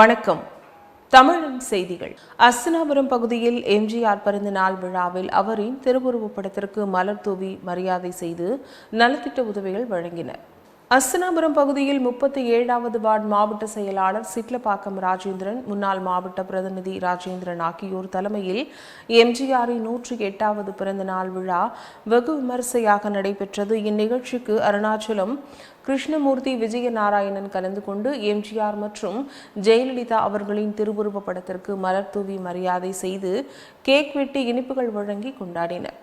வணக்கம். தமிழின் செய்திகள். அஸ்தினாபுரம் பகுதியில் எம்ஜிஆர் பிறந்த நாள் விழாவில் அவரின் திருவுருவப் படத்திற்கு மலர் தூவி மரியாதை செய்து நலத்திட்ட உதவிகள் வழங்கினர். அஸ்தினாபுரம் பகுதியில் முப்பத்தி ஏழாவது வார்டு மாவட்ட செயலாளர் சிட்லப்பாக்கம் ராஜேந்திரன் முன்னாள் மாவட்ட பிரதிநிதி ராஜேந்திரன் ஆகியோர் தலைமையில் எம்ஜிஆரின் நூற்றி எட்டாவது பிறந்த நாள் விழா வெகு விமரிசையாக நடைபெற்றது. இந்நிகழ்ச்சிக்கு அருணாச்சலம் கிருஷ்ணமூர்த்தி விஜயநாராயணன் கலந்து கொண்டு எம்ஜிஆர் மற்றும் ஜெயலலிதா அவர்களின் திருவுருவப் படத்திற்கு மலர் தூவி மரியாதை செய்து கேக் வெட்டி இனிப்புகள் வழங்கி கொண்டாடினர்.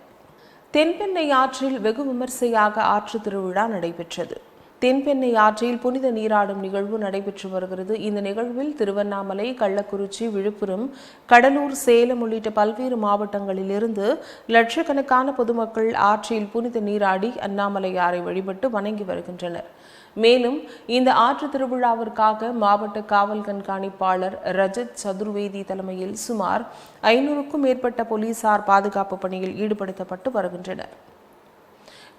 தென்பெண்ணை ஆற்றில் வெகு விமரிசையாக ஆற்று திருவிழா நடைபெற்றது. தென்பெண்ணை ஆற்றில் புனித நீராடும் நிகழ்வு நடைபெற்று வருகிறது. இந்த நிகழ்வில் திருவண்ணாமலை கள்ளக்குறிச்சி விழுப்புரம் கடலூர் சேலம் உள்ளிட்ட பல்வேறு மாவட்டங்களிலிருந்து லட்சக்கணக்கான பொதுமக்கள் ஆற்றில் புனித நீராடி அண்ணாமலையாரை வழிபட்டு வணங்கி வருகின்றனர். மேலும் இந்த ஆற்று திருவிழாவிற்காக மாவட்ட காவல் கண்காணிப்பாளர் ரஜத் சதுர்வேதி தலைமையில் சுமார் ஐநூறுக்கும் மேற்பட்ட போலீசார் பாதுகாப்பு பணியில் ஈடுபடுத்தப்பட்டு வருகின்றனர்.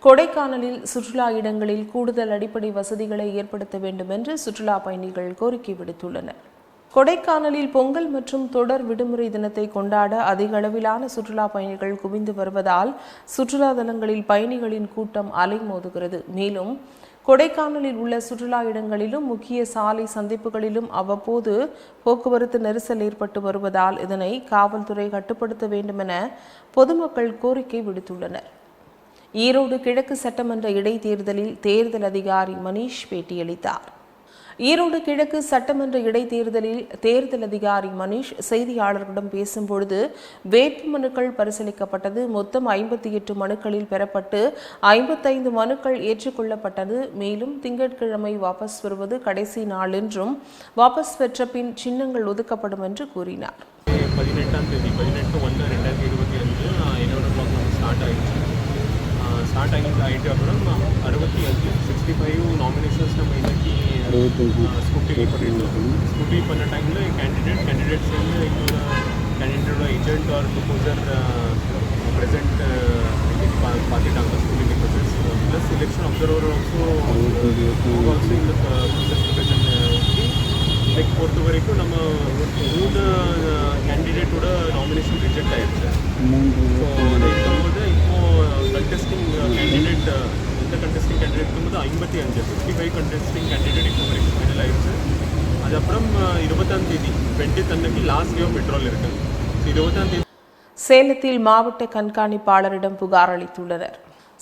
கொடைக்கானலில் சுற்றுலா இடங்களில் கூடுதல் அடிப்படை வசதிகளை ஏற்படுத்த வேண்டும் என்று சுற்றுலா பயணிகள் கோரிக்கை விடுத்துள்ளனர். கொடைக்கானலில் பொங்கல் மற்றும் தொடர் விடுமுறை தினத்தை கொண்டாட அதிக அளவிலான சுற்றுலா பயணிகள் குவிந்து வருவதால் சுற்றுலா தலங்களில் பயணிகளின் கூட்டம் அலைமோதுகிறது. மேலும் கொடைக்கானலில் உள்ள சுற்றுலா இடங்களிலும் முக்கிய சாலை சந்திப்புகளிலும் அவ்வப்போது போக்குவரத்து நெரிசல் ஏற்பட்டு வருவதால் இதனை காவல்துறை கட்டுப்படுத்த வேண்டுமென பொதுமக்கள் கோரிக்கை விடுத்துள்ளனர். ஈரோடு கிழக்கு சட்டமன்ற இடைத்தேர்தலில் தேர்தல் அதிகாரி மணீஷ் பேட்டியளித்தார். ஈரோடு கிழக்கு சட்டமன்ற இடைத்தேர்தலில் தேர்தல் அதிகாரி மணீஷ் செய்தியாளர்களிடம் பேசும்பொழுது வேட்பு மனுக்கள் பரிசீலிக்கப்பட்டது மொத்தம் ஐம்பத்தி எட்டு மனுக்களில் பெறப்பட்டு ஐம்பத்தைந்து மனுக்கள் ஏற்றுக்கொள்ளப்பட்டது. மேலும் திங்கட்கிழமை வாபஸ் வருவது கடைசி நாள் என்றும் வாபஸ் பெற்ற பின் சின்னங்கள் ஒதுக்கப்படும் என்று கூறினார். பதினெட்டாம் தேதி பதினெட்டு ஒன்று ரெண்டாயிரத்தி இருபத்தி அஞ்சு என்னோட பிளாக் நம்ம ஸ்டார்ட் ஆகிடுச்சு ஸ்டார்ட் ஆகி ஆகிட்டு அப்புறம் அறுபத்தி அஞ்சு சிக்ஸ்டி ஃபைவ் நாமினேஷன்ஸ் நம்ம இன்னைக்கு ஸ்கூட்டி பண்ணியிருந்தோம் ஸ்கூட்டி பண்ண டைமில் கேண்டிடேட் கேண்டிடேட்ஸ் வந்து எங்களோட கேண்டிடேட்டோட ஏஜென்ட் ஆர் ப்ரொபோசர் ப்ரெசென்ட் இன்னைக்கு பார்த்துட்டாங்க schooling process plus election observer also also இந்த ப்ரொசஸ் ப்ரெசென்ட் லைக் பொறுத்த வரைக்கும் நம்ம மூணு கேண்டிடேட்டோட நாமினேஷன் ரிஜெக்ட் ஆயிடுச்சு ஸோ அது இருக்கும்போது இப்போ கண்டெஸ்டிங் கேண்டிடேட் uh, uh, இந்த கண்டெஸ்டிங் கேண்டிடேட் இருக்கும்போது ஐம்பத்தி அஞ்சு ஃபிஃப்டி ஃபைவ் கண்டெஸ்டிங் கேண்டிடேட் இப்போ வரைக்கும் ஃபைனல் ஆயிடுச்சு அதுக்கப்புறம் uh, இருபத்தாம் தேதி டுவெண்ட்டி அன்னைக்கு லாஸ்ட் டே ஆஃப் பெட்ரோல் இருக்குது ஸோ இருபத்தாம் தேதி சேலத்தில் மாவட்ட கண்காணிப்பாளரிடம் புகார் அளித்துள்ளனர்.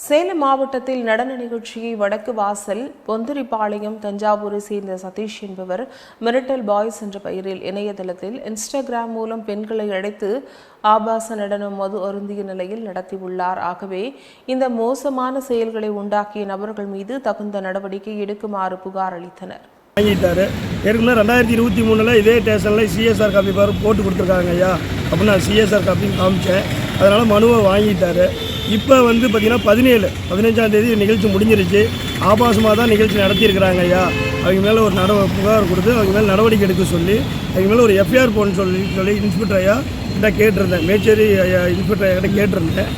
சேலம் மாவட்டத்தில் நடன நிகழ்ச்சியை வடக்கு வாசல் பொந்திரிப்பாளையம் தஞ்சாவூரை சேர்ந்த சதீஷ் என்பவர் மிரட்டல் பாய்ஸ் என்ற பெயரில் இணையதளத்தில் இன்ஸ்டாகிராம் மூலம் பெண்களை அழைத்து ஆபாச நடனம் மது அருந்திய நிலையில் நடத்தியுள்ளார். ஆகவே இந்த மோசமான செயல்களை உண்டாக்கிய நபர்கள் மீது தகுந்த நடவடிக்கை எடுக்குமாறு புகார் அளித்தனர். வாங்கிட்டாரு. ஏற்கனவே ரெண்டாயிரத்தி இருபத்தி மூணில் இதே ஸ்டேஷனில் சிஎஸ்ஆர் காப்பி பாரு போட்டு கொடுத்துருக்காங்க ஐயா. அப்படின்னு நான் சிஎஸ்ஆர் காப்பின்னு காமிச்சேன். அதனால் மனுவை வாங்கிட்டாரு. இப்போ வந்து பார்த்திங்கன்னா பதினேழு பதினஞ்சாம் தேதி நிகழ்ச்சி முடிஞ்சிருச்சு. ஆபாசமாக தான் நிகழ்ச்சி நடத்தியிருக்கிறாங்க ஐயா. அவங்க மேலே ஒரு நட புகார் கொடுத்து அவங்க மேலே நடவடிக்கை எடுக்க சொல்லி அவங்க மேலே ஒரு எஃப்ஐஆர் போடணும்னு சொல்லி சொல்லி இன்ஸ்பெக்டர் ஐயா கிட்ட கேட்டிருந்தேன். மேச்சேரி ஐயா இன்ஸ்பெக்டர் ஐயா கிட்ட கேட்டிருந்தேன்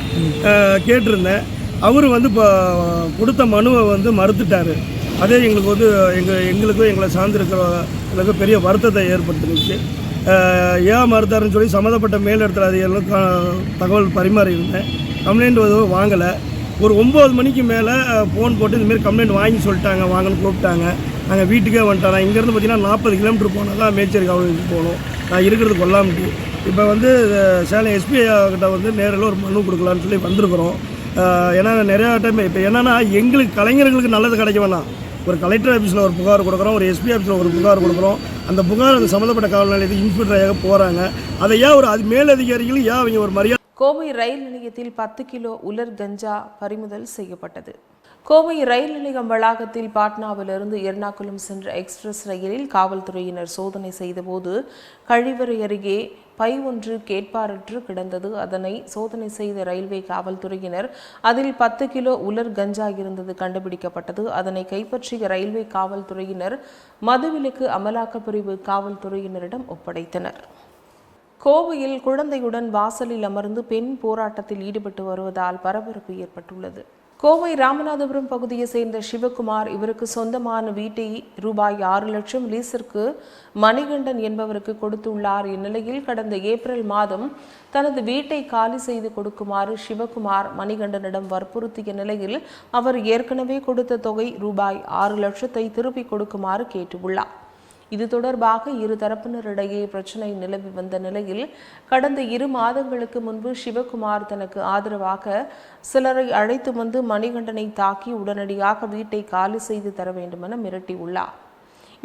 கேட்டிருந்தேன். அவர் வந்து இப்போ கொடுத்த மனுவை வந்து மறுத்துட்டார். அதே எங்களுக்கு வந்து எங்கள் எங்களுக்கும் எங்களை சார்ந்திருக்கிறவங்களுக்கு பெரிய வருத்தத்தை ஏற்படுத்தினுச்சு. ஏன் மறுத்தாருன்னு சொல்லி சம்மந்தப்பட்ட மேலிடத்தில் அதிகாரிகளும் கா- தகவல் பரிமாறியிருந்தேன். கம்ப்ளைண்ட் எதுவும் வாங்கலை. ஒரு ஒம்பது மணிக்கு மேலே ஃபோன் போட்டு இந்தமாரி கம்ப்ளைண்ட் வாங்கி சொல்லிட்டாங்க வாங்கன்னு கூப்பிட்டாங்க. நாங்கள் வீட்டுக்கே வந்துட்டோம். நான் இங்கேருந்து பார்த்தீங்கன்னா நாற்பது கிலோமீட்டர் போனால் தான் மேச்சேரி காவலுக்கு போகணும். நான் இருக்கிறது கொல்லாமட்டி இப்போ வந்து சேலம் எஸ்பி கிட்ட வந்து நேரில் ஒரு மனு கொடுக்கலான்னு சொல்லி வந்திருக்கிறோம். ஏன்னா நிறையா டைம் இப்போ என்னென்னா எங்களுக்கு கலைஞர்களுக்கு நல்லது கிடைக்க வேணாம். ஒரு கலெக்டர் ஆஃபீஸில் ஒரு புகார் கொடுக்குறோம் ஒரு எஸ்பி ஆஃபீஸில் ஒரு புகார் கொடுக்குறோம். அந்த புகார் அந்த சம்மந்தப்பட்ட காவல் நிலையத்துக்கு இன்ஸ்பெக்டராக போகிறாங்க அதை ஏன் ஒரு அது மேலதிகாரிகளும் ஏன் அவங்க ஒரு மரியாதை கோவை ரயில் நிலையத்தில் பத்து கிலோ உலர் கஞ்சா பறிமுதல் செய்யப்பட்டது. கோவை ரயில் நிலையம் வளாகத்தில் பாட்னாவிலிருந்து எர்ணாகுளம் சென்ற எக்ஸ்பிரஸ் ரயிலில் காவல்துறையினர் சோதனை செய்தபோது கழிவறை அருகே பை ஒன்று கேட்பாரற்று கிடந்தது. அதனை சோதனை செய்த ரயில்வே காவல்துறையினர் அதில் பத்து கிலோ உலர் கஞ்சா இருந்தது கண்டுபிடிக்கப்பட்டது. அதனை கைப்பற்றிய ரயில்வே காவல்துறையினர் மதுவிலக்கு அமலாக்கப் பிரிவு காவல்துறையினரிடம் ஒப்படைத்தனர். கோவையில் குழந்தையுடன் வாசலில் அமர்ந்து பெண் போராட்டத்தில் ஈடுபட்டு வருவதால் பரபரப்பு ஏற்பட்டுள்ளது. கோவை ராமநாதபுரம் பகுதியை சேர்ந்த சிவகுமார் இவருக்கு சொந்தமான வீட்டை ரூபாய் ஆறு லட்சம் லீஸிற்கு மணிகண்டன் என்பவருக்கு கொடுத்துள்ளார் இந்நிலையில் கடந்த ஏப்ரல் மாதம் தனது வீட்டை காலி செய்து கொடுக்குமாறு சிவகுமார் மணிகண்டனிடம் வற்புறுத்திய நிலையில் அவர் ஏற்கனவே கொடுத்த தொகை ரூபாய் ஆறு லட்சத்தை திருப்பிக் கொடுக்குமாறு கேட்டுள்ளார். இது தொடர்பாக இரு தரப்பினரிடையே பிரச்சனை நிலவி வந்த நிலையில் கடந்த இரு மாதங்களுக்கு முன்பு சிவகுமார் தனக்கு ஆதரவாக சிலரை அழைத்து வந்து மணிகண்டனை தாக்கி உடனடியாக வீட்டை காலி செய்து தர வேண்டுமென மிரட்டியுள்ளார்.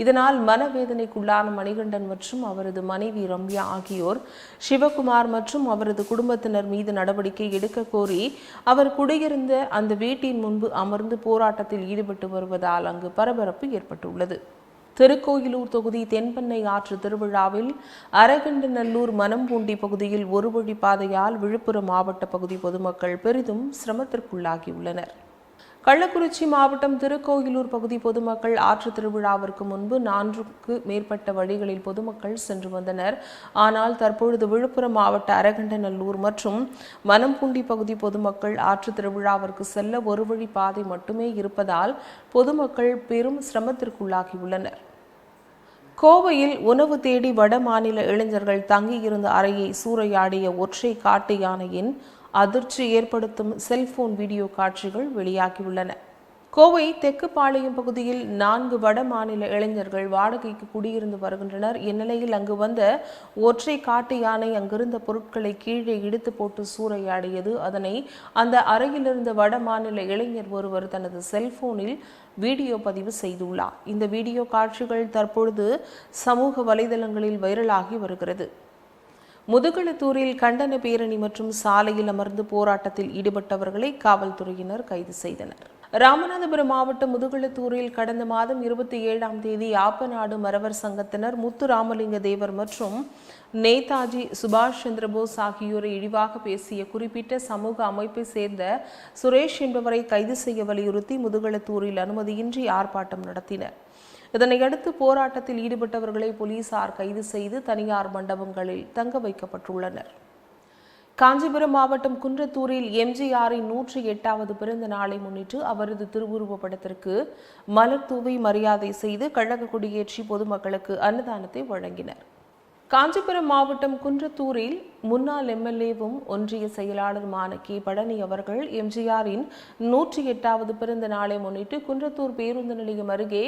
இதனால் மனவேதனைக்குள்ளான மணிகண்டன் மற்றும் அவரது மனைவி ரம்யா ஆகியோர் சிவகுமார் மற்றும் அவரது குடும்பத்தினர் மீது நடவடிக்கை எடுக்க கோரி அவர் குடியிருந்த அந்த வீட்டின் முன்பு அமர்ந்து போராட்டத்தில் ஈடுபட்டு வருவதால் அங்கு பரபரப்பு ஏற்பட்டுள்ளது. திருக்கோயிலூர் தொகுதி தென்பெண்ணை ஆற்று திருவிழாவில் அரகண்டநல்லூர் மனம்பூண்டி பகுதியில் ஒரு வழி பாதையால் விழுப்புரம் மாவட்ட பகுதி பொதுமக்கள் பெரிதும் சிரமத்திற்குள்ளாகியுள்ளனர். கள்ளக்குறிச்சி மாவட்டம் திருக்கோயிலூர் பகுதி பொதுமக்கள் ஆற்று திருவிழாவிற்கு முன்பு நான்குக்கு மேற்பட்ட வழிகளில் பொதுமக்கள் சென்று வந்தனர். ஆனால் தற்பொழுது விழுப்புரம் மாவட்ட அரகண்டநல்லூர் மற்றும் மனம்பூண்டி பகுதி பொதுமக்கள் ஆற்று திருவிழாவிற்கு செல்ல ஒரு வழி பாதை மட்டுமே இருப்பதால் பொதுமக்கள் பெரும் சிரமத்திற்குள்ளாகியுள்ளனர். கோவையில் உணவு தேடி வட மாநில இளைஞர்கள் தங்கியிருந்த அறையை சூறையாடிய ஒற்றை காட்டு யானையின் அதிர்ச்சி ஏற்படுத்தும் செல்போன் வீடியோ காட்சிகள் வெளியாகியுள்ளன. கோவை தெக்குப்பாளையம் பகுதியில் நான்கு வட மாநில இளைஞர்கள் வாடகைக்கு குடியிருந்து வருகின்றனர். இந்நிலையில் அங்கு வந்த ஒற்றை காட்டு யானை அங்கிருந்த பொருட்களை கீழே இடித்து போட்டு சூறையாடியது. அதனை அந்த அறையிலிருந்த வட மாநில இளைஞர் ஒருவர் தனது செல்போனில் வீடியோ பதிவு செய்துள்ளார். இந்த வீடியோ காட்சிகள் தற்பொழுது சமூக வலைதளங்களில் வைரலாகி வருகிறது. முதுகளத்தூரில் கண்டன பேரணி மற்றும் சாலையில் அமர்ந்து போராட்டத்தில் ஈடுபட்டவர்களை காவல்துறையினர் கைது செய்தனர். ராமநாதபுரம் மாவட்டம் முதுகுளத்தூரில் கடந்த மாதம் இருபத்தி ஏழாம் தேதி ஆப்பநாடு மறவர் சங்கத்தினர் முத்து ராமலிங்க தேவர் மற்றும் நேதாஜி சுபாஷ் சந்திரபோஸ் ஆகியோரை இழிவாக பேசிய குறிப்பிட்ட சமூக அமைப்பை சேர்ந்த சுரேஷ் என்பவரை கைது செய்ய வலியுறுத்தி முதுகுளத்தூரில் அனுமதியின்றி ஆர்ப்பாட்டம் நடத்தினர். இதனையடுத்து போராட்டத்தில் ஈடுபட்டவர்களை போலீசார் கைது செய்து தனியார் மண்டபங்களில் தங்க வைக்கப்பட்டுள்ளனர். காஞ்சிபுரம் மாவட்டம் குன்றத்தூரில் எம்ஜிஆரின் நூற்றி எட்டாவது பிறந்த நாளை முன்னிட்டு அவரது திருவுருவப் படத்திற்கு மலர் தூவி மரியாதை செய்து கழக கொடியேற்றி பொதுமக்களுக்கு அன்னதானத்தை வழங்கினர். காஞ்சிபுரம் மாவட்டம் குன்றத்தூரில் முன்னாள் எம்எல்ஏவும் ஒன்றிய செயலாளருமான கே. பழனி அவர்கள் எம்ஜிஆரின் நூற்றி எட்டாவது பிறந்த நாளை முன்னிட்டு குன்றத்தூர் பேருந்து நிலையம் அருகே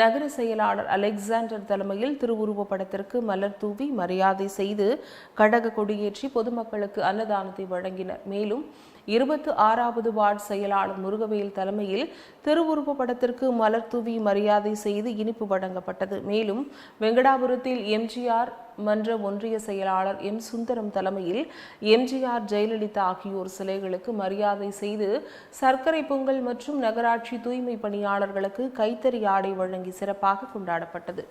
நகர செயலாளர் அலெக்சாண்டர் தலைமையில் திருவுருவப் படத்திற்கு மலர் தூவி மரியாதை செய்து கழக கொடியேற்றி பொதுமக்களுக்கு அன்னதானத்தை வழங்கினர். மேலும் இருபத்து ஆறாவது வார்டு செயலாளர் முருகவேல் தலைமையில் திருவுருவ படத்திற்கு மலர் தூவி மரியாதை செய்து இனிப்பு வழங்கப்பட்டது. மேலும் வெங்கடாபுரத்தில் எம்ஜிஆர் மன்ற ஒன்றிய செயலாளர் எம் சுந்தரம் தலைமையில் எம்ஜிஆர் ஜெயலலிதா ஆகியோர் சிலைகளுக்கு மரியாதை செய்து சர்க்கரை பொங்கல் மற்றும் நகராட்சி தூய்மை பணியாளர்களுக்கு கைத்தறி ஆடை வழங்கி சிறப்பாக கொண்டாடப்பட்டது.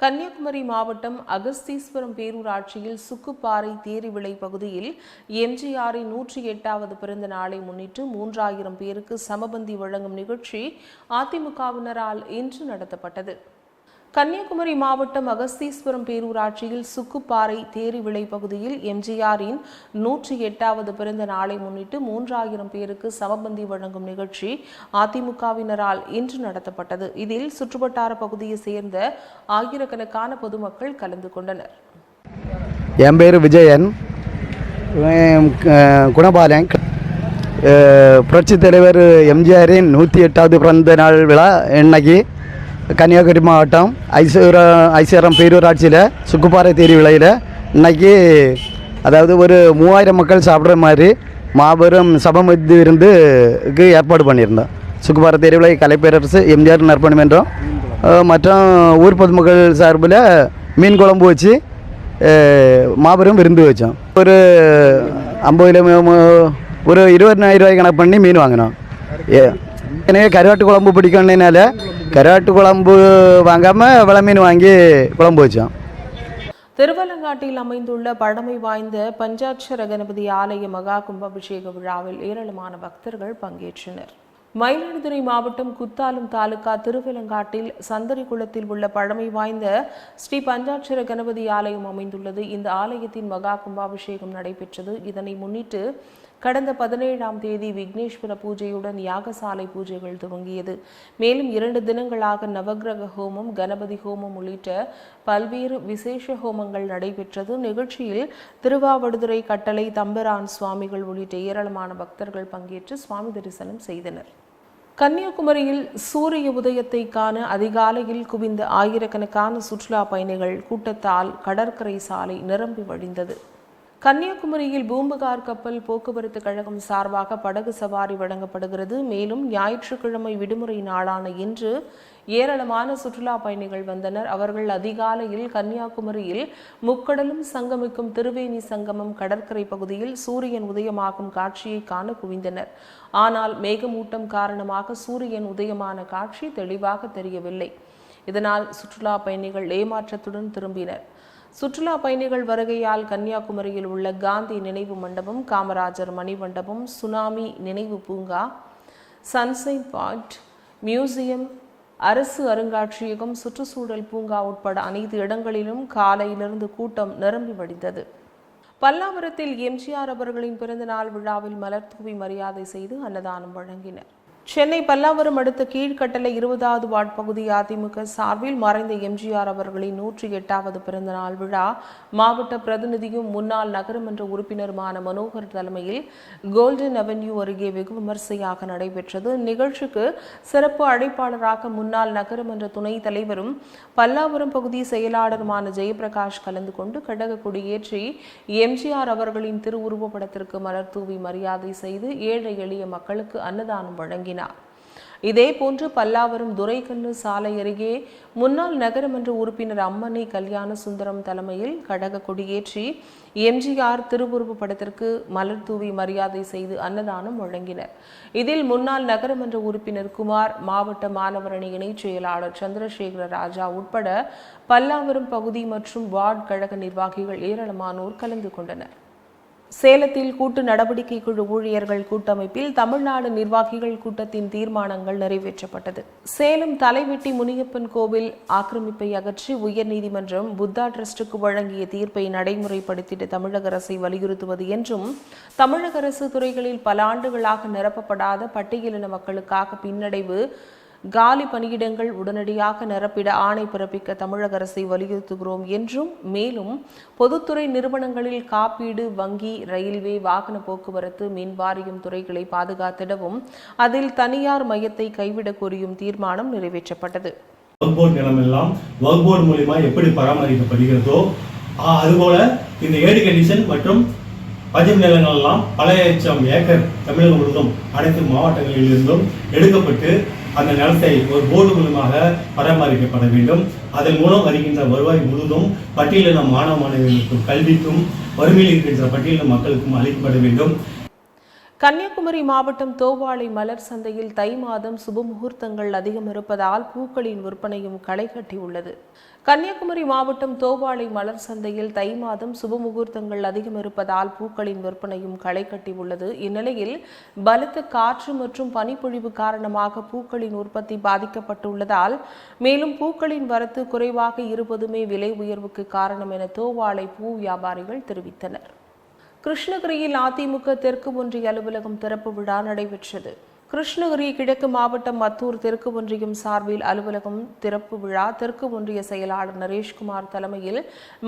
கன்னியாகுமரி மாவட்டம் அகஸ்தீஸ்வரம் பேரூராட்சியில் சுக்குப்பாறை தேரிவிளை பகுதியில் எம்ஜிஆரின் நூற்றி எட்டாவது பிறந்த நாளை முன்னிட்டு மூன்றாயிரம் பேருக்கு சமபந்தி வழங்கும் நிகழ்ச்சி அதிமுகவினரால் இன்று நடத்தப்பட்டது. கன்னியாகுமரி மாவட்டம் அகஸ்தீஸ்வரம் பேரூராட்சியில் சுக்குப்பாறை தேரிவிளை பகுதியில் எம்ஜிஆரின் நூற்றி எட்டாவது பிறந்த நாளை முன்னிட்டு மூன்றாயிரம் பேருக்கு சமபந்தி வழங்கும் நிகழ்ச்சி அதிமுகவினரால் இன்று நடத்தப்பட்டது. இதில் சுற்றுவட்டார பகுதியை சேர்ந்த ஆயிரக்கணக்கான பொதுமக்கள் கலந்து கொண்டனர். என் பேர் விஜயன். குணபாலன். புரட்சி தலைவர் எம்ஜிஆரின் நூற்றி எட்டாவது பிறந்த நாள் விழா இன்னைக்கு. கன்னியாகுமரி மாவட்டம் ஐஸ்வரம் ஐஸ்வரம் பேரூராட்சியில் சுக்குப்பாறை தேரி விலையில் இன்னைக்கு அதாவது ஒரு மூவாயிரம் மக்கள் சாப்பிட்ற மாதிரி மாபெரும் சபமத்து விருந்துக்கு ஏற்பாடு பண்ணியிருந்தோம். சுக்குப்பாறை தேரி விலை கலைப்பேரரசு எம்ஜிஆர் நற்பணி மன்றம் மற்றும் ஊர் பொதுமக்கள் சார்பில் மீன் குழம்பு வச்சு மாபெரும் விருந்து வச்சோம். ஒரு ஐம்பது கிலோ ஒரு இருபதாயிரம் ரூபாய் கணக்கு பண்ணி மீன் வாங்கினோம். ஏ எனக்கு கருவாட்டு குழம்பு பிடிக்கணுனால கருவாட்டு குழம்பு வாங்காமல் விளமீன் வாங்கி குழம்பு வச்சோம். திருவலங்காட்டில் அமைந்துள்ள பழமை வாய்ந்த பஞ்சாட்சர கணபதி ஆலய மகா கும்பாபிஷேக விழாவில் ஏராளமான பக்தர்கள் பங்கேற்றனர். மயிலாடுதுறை மாவட்டம் குத்தாலம் தாலுகா திருவலங்காட்டில் சந்தரிகுளத்தில் உள்ள பழமை வாய்ந்த ஸ்ரீ பஞ்சாட்சர கணபதி ஆலயம் அமைந்துள்ளது. இந்த ஆலயத்தின் மகா கும்பாபிஷேகம் நடைபெற்றது. இதனை முன்னிட்டு கடந்த பதினேழாம் தேதி விக்னேஸ்வர பூஜையுடன் யாகசாலை பூஜைகள் துவங்கியது. மேலும் இரண்டு தினங்களாக நவக்கிரக ஹோமம் கணபதி ஹோமம் உள்ளிட்ட பல்வேறு விசேஷ ஹோமங்கள் நடைபெற்றது. நிகழ்ச்சியில் திருவாவடுதுறை கட்டளை தம்பரான் சுவாமிகள் உள்ளிட்ட ஏராளமான பக்தர்கள் பங்கேற்று சுவாமி தரிசனம் செய்தனர். கன்னியாகுமரியில் சூரிய உதயத்தை காண அதிகாலையில் குவிந்த ஆயிரக்கணக்கான சுற்றுலா பயணிகள் கூட்டத்தால் கடற்கரை சாலை நிரம்பி வழிந்தது. கன்னியாகுமரியில் பூம்புகார் கப்பல் போக்குவரத்து கழகம் சார்பாக படகு சவாரி வழங்கப்படுகிறது. மேலும் ஞாயிற்றுக்கிழமை விடுமுறை நாளான இன்று ஏராளமான சுற்றுலா பயணிகள் வந்தனர். அவர்கள் அதிகாலையில் கன்னியாகுமரியில் முக்கடலும் சங்கமிக்கும் திருவேணி சங்கமம் கடற்கரை பகுதியில் சூரியன் உதயமாகும் காட்சியை காண குவிந்தனர். ஆனால் மேகமூட்டம் காரணமாக சூரியன் உதயமான காட்சி தெளிவாக தெரியவில்லை. இதனால் சுற்றுலா பயணிகள் ஏமாற்றத்துடன் திரும்பினர். சுற்றுலா பயணிகள் வருகையால் கன்னியாகுமரியில் உள்ள காந்தி நினைவு மண்டபம் காமராஜர் மணிமண்டபம் சுனாமி நினைவு பூங்கா சன்சைன் பாயிண்ட் மியூசியம் அரசு அருங்காட்சியகம் சுற்றுச்சூழல் பூங்கா உட்பட அனைத்து இடங்களிலும் காலையிலிருந்து கூட்டம் நிரம்பி வடிந்தது. பல்லாவரத்தில் எம்ஜிஆர் அவர்களின் பிறந்தநாள் விழாவில் மலர் தூவி மரியாதை செய்து அன்னதானம் வழங்கினர். சென்னை பல்லாவரம் அடுத்த கீழ்கட்டளை இருபதாவது வார்டு பகுதி அதிமுக சார்பில் மறைந்த எம்ஜிஆர் அவர்களின் நூற்றி எட்டாவது பிறந்தநாள் விழா. மாவட்ட பிரதிநிதியும் முன்னாள் நகரமன்ற உறுப்பினருமான மனோகர் தலைமையில் கோல்டன் அவென்யூ அருகே வெகு விமர்சையாக நடைபெற்றது. நிகழ்ச்சிக்கு சிறப்பு அழைப்பாளராக முன்னாள் நகரமன்ற துணைத் தலைவரும் பல்லாவரம் பகுதி செயலாளருமான ஜெயபிரகாஷ் கலந்து கொண்டு கடக கொடியேற்றி எம்ஜிஆர் அவர்களின் திருவுருவப்படத்திற்கு மலர் தூவி மரியாதை செய்து ஏழை எளிய மக்களுக்கு அன்னதானம் வழங்கினார். இதேபோன்று பல்லாவரம் துரைக்கண்ணு சாலை அருகே முன்னாள் நகரமன்ற உறுப்பினர் அம்மணி கல்யாண சுந்தரம் தலைமையில் கழக கொடியேற்றி எம்ஜிஆர் திருவுருவ படத்திற்கு மலர் தூவி மரியாதை செய்து அன்னதானம் வழங்கினர். இதில் முன்னாள் நகரமன்ற உறுப்பினர் குமார் மாவட்ட மாணவர் அணி இணைச் செயலாளர் சந்திரசேகர ராஜா உட்பட பல்லாவரம் பகுதி மற்றும் வார்டு கழக நிர்வாகிகள் ஏராளமானோர் கலந்து கொண்டனர். சேலத்தில் கூட்டு நடவடிக்கை குழு ஊழியர்கள் கூட்டமைப்பில் தமிழ்நாடு நிர்வாகிகள் கூட்டத்தின் தீர்மானங்கள் நிறைவேற்றப்பட்டது. சேலம் தலைவெட்டி முனியப்பன் கோவில் ஆக்கிரமிப்பை அகற்றி உயர்நீதிமன்றம் புத்தா டிரஸ்டுக்கு வழங்கிய தீர்ப்பை நடைமுறைப்படுத்திட தமிழக அரசை வலியுறுத்துவது என்றும் தமிழக அரசு துறைகளில் பல ஆண்டுகளாக நிரப்பப்படாத பட்டியலின மக்களுக்காக பின்னடைவு காலி பணியிடங்கள் உடனடியாக நிரப்பிட ஆணை பிறப்பிக்க தமிழக அரசை வலியுறுத்துகிறோம் என்றும் மேலும் பொதுத்துறை நிறுவனங்களில் காப்பீடு வங்கி ரயில்வே வாகன போக்குவரத்து மின் வாரியம் துறைகளை பாதுகாத்திடவும் அதில் தனியார் மையத்தை கைவிடக் கோரியும் தீர்மானம் நிறைவேற்றப்பட்டது. ஒர்க் நிலமெல்லாம் ஒர்க் மூலியமா எப்படி பராமரிக்கப்படுகிறதோ அதுபோல இந்த ஏடு கண்டிஷன் மற்றும் பதிவு நிலங்கள் எல்லாம் பல லட்சம் ஏக்கர் தமிழகம் முழுவதும் அனைத்து மாவட்டங்களில் இருந்தும் எடுக்கப்பட்டு அந்த நிலத்தை ஒரு போர்டு மூலமாக பராமரிக்கப்பட வேண்டும். அதன் மூலம் வருகின்ற வருவாய் முழுதும் பட்டியலின மாணவ மாணவிகளுக்கும் கல்விக்கும் வறுமையில் இருக்கின்ற பட்டியலின மக்களுக்கும் அளிக்கப்பட வேண்டும். கன்னியாகுமரி மாவட்டம் தோவாளை மலர் சந்தையில் தை மாதம் சுப முகூர்த்தங்கள் அதிகம் இருப்பதால் பூக்களின் விற்பனையும் களை கட்டியுள்ளது. கன்னியாகுமரி மாவட்டம் தோவாளை மலர் சந்தையில் தை மாதம் சுப முகூர்த்தங்கள் அதிகம் இருப்பதால் பூக்களின் விற்பனையும் களை கட்டியுள்ளது இந்நிலையில் பலத்த காற்று மற்றும் பனிப்பொழிவு காரணமாக பூக்களின் உற்பத்தி பாதிக்கப்பட்டுள்ளதால் மேலும் பூக்களின் வரத்து குறைவாக இருப்பதுமே விலை உயர்வுக்கு காரணம் என தோவாளை பூ வியாபாரிகள் தெரிவித்தனர். கிருஷ்ணகிரியில் அதிமுக தெற்கு ஒன்றிய அலுவலகம் திறப்பு விழா நடைபெற்றது. கிருஷ்ணகிரி கிழக்கு மாவட்டம் மத்தூர் தெற்கு ஒன்றியம் சார்பில் அலுவலகம் திறப்பு விழா. தெற்கு ஒன்றிய செயலாளர் நரேஷ்குமார் தலைமையில்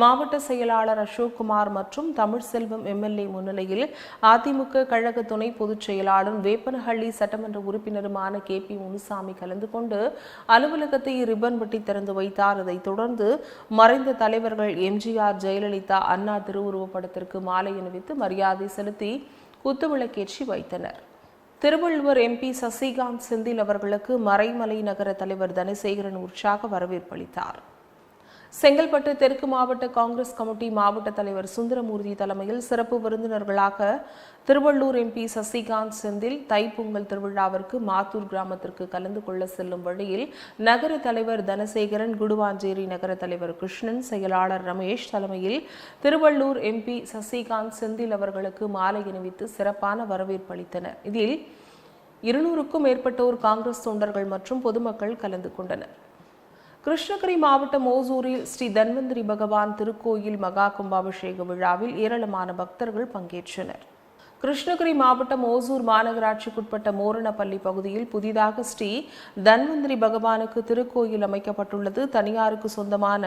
மாவட்ட செயலாளர் அசோக்குமார் மற்றும் தமிழ்செல்வம் எம்எல்ஏ முன்னிலையில் அதிமுக கழக துணை பொதுச் செயலாளரும் வேப்பனஹள்ளி சட்டமன்ற உறுப்பினருமான கே பி முனுசாமி கலந்து கொண்டு அலுவலகத்தை ரிப்பன் வெட்டி திறந்து வைத்தார். அதைத் தொடர்ந்து மறைந்த தலைவர்கள் எம்ஜிஆர் ஜெயலலிதா அண்ணா திருவுருவப்படத்திற்கு மாலை அணிவித்து மரியாதை செலுத்தி குத்துவிளக்கேற்றி வைத்தனர். திருவள்ளுவர் எம்பி சசிகாந்த் செந்தில் அவர்களுக்கு மறைமலை நகர தலைவர் தனசேகரன் உற்சாக வரவேற்பளித்தார் செங்கல்பட்டு தெற்கு மாவட்ட காங்கிரஸ் கமிட்டி மாவட்ட தலைவர் சுந்தரமூர்த்தி தலைமையில் சிறப்பு விருந்தினர்களாக திருவள்ளூர் எம்பி சசிகாந்த் செந்தில் தைப்பொங்கல் திருவிழாவிற்கு மாத்தூர் கிராமத்திற்கு கலந்து கொள்ள செல்லும் வழியில் நகர தலைவர் தனசேகரன் குடுவாஞ்சேரி நகர தலைவர் கிருஷ்ணன் செயலாளர் ரமேஷ் தலைமையில் திருவள்ளூர் எம்பி சசிகாந்த் செந்தில் அவர்களுக்கு மாலை அணிவித்து சிறப்பான வரவேற்பு அளித்தனர். இதில் இருநூறுக்கும் மேற்பட்டோர் காங்கிரஸ் தொண்டர்கள் மற்றும் பொதுமக்கள் கலந்து கொண்டனர். கிருஷ்ணகிரி மாவட்டம் ஓசூரில் ஸ்ரீ தன்வந்திரி பகவான் திருக்கோயில் மகா கும்பாபிஷேக விழாவில் ஏராளமான பக்தர்கள் பங்கேற்றனர். கிருஷ்ணகிரி மாவட்டம் ஓசூர் மாநகராட்சிக்குட்பட்ட மோரணப்பள்ளி பகுதியில் புதிதாக ஸ்ரீ தன்வந்திரி பகவானுக்கு திருக்கோயில் அமைக்கப்பட்டுள்ளது. தனியாருக்கு சொந்தமான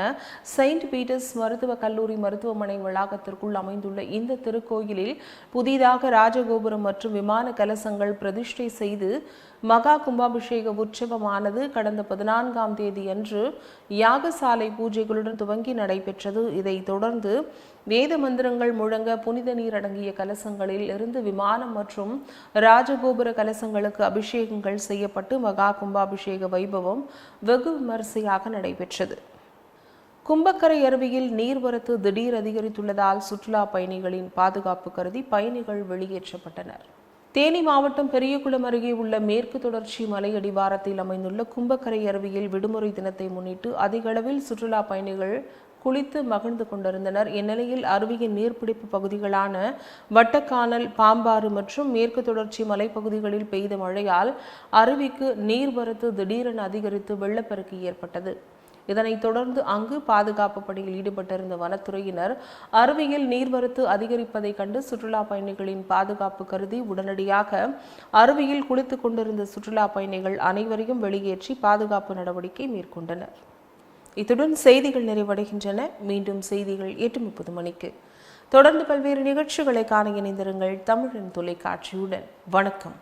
செயின்ட் பீட்டர்ஸ் மருத்துவக் கல்லூரி மருத்துவமனை வளாகத்திற்குள் அமைந்துள்ள இந்த திருக்கோயிலில் புதிதாக ராஜகோபுரம் மற்றும் விமான கலசங்கள் பிரதிஷ்டை செய்து மகா கும்பாபிஷேக உற்சவமானது கடந்த பதினான்காம் தேதியன்று யாகசாலை பூஜைகளுடன் துவங்கி நடைபெற்றது. இதைத் தொடர்ந்து வேத மந்திரங்கள் முழங்க புனித நீர் அடங்கிய கலசங்களில் இருந்து விமானம் மற்றும் ராஜகோபுர கலசங்களுக்கு அபிஷேகங்கள் செய்யப்பட்டு மகா கும்பாபிஷேக வைபவம் வெகு விமரிசையாக நடைபெற்றது. கும்பக்கரை அருவியில் நீர்வரத்து திடீர் அதிகரித்துள்ளதால் சுற்றுலா பயணிகளின் பாதுகாப்பு கருதி பயணிகள் வெளியேற்றப்பட்டனர். தேனி மாவட்டம் பெரியகுளம் அருகே உள்ள மேற்கு தொடர்ச்சி மலையடிவாரத்தில் அமைந்துள்ள கும்பக்கரை அருவியில் விடுமுறை தினத்தை முன்னிட்டு அதிக அளவில் சுற்றுலா பயணிகள் குளித்து மகிழ்ந்து கொண்டிருந்தனர். இந்நிலையில் அருவியின் நீர்பிடிப்பு பகுதிகளான வட்டக்கானல் பாம்பாறு மற்றும் மேற்கு தொடர்ச்சி மலைப்பகுதிகளில் பெய்த மழையால் அருவிக்கு நீர்வரத்து திடீரென அதிகரித்து வெள்ளப்பெருக்கு ஏற்பட்டது. இதனைத் தொடர்ந்து அங்கு பாதுகாப்பு பணியில் ஈடுபட்டிருந்த வனத்துறையினர் அருவியில் நீர்வரத்து அதிகரிப்பதைக் கண்டு சுற்றுலா பயணிகளின் பாதுகாப்பு கருதி உடனடியாக அருவியில் குளித்துக் கொண்டிருந்த சுற்றுலா பயணிகள் அனைவரையும் வெளியேற்றி பாதுகாப்பு நடவடிக்கை மேற்கொண்டனர். இத்துடன் செய்திகள் நிறைவடைகின்றன. மீண்டும் செய்திகள் எட்டு முப்பது மணிக்கு. தொடர்ந்து பல்வேறு நிகழ்ச்சிகளை காண இணைந்திருங்கள் தமிழின் தொலைக்காட்சியுடன். வணக்கம்.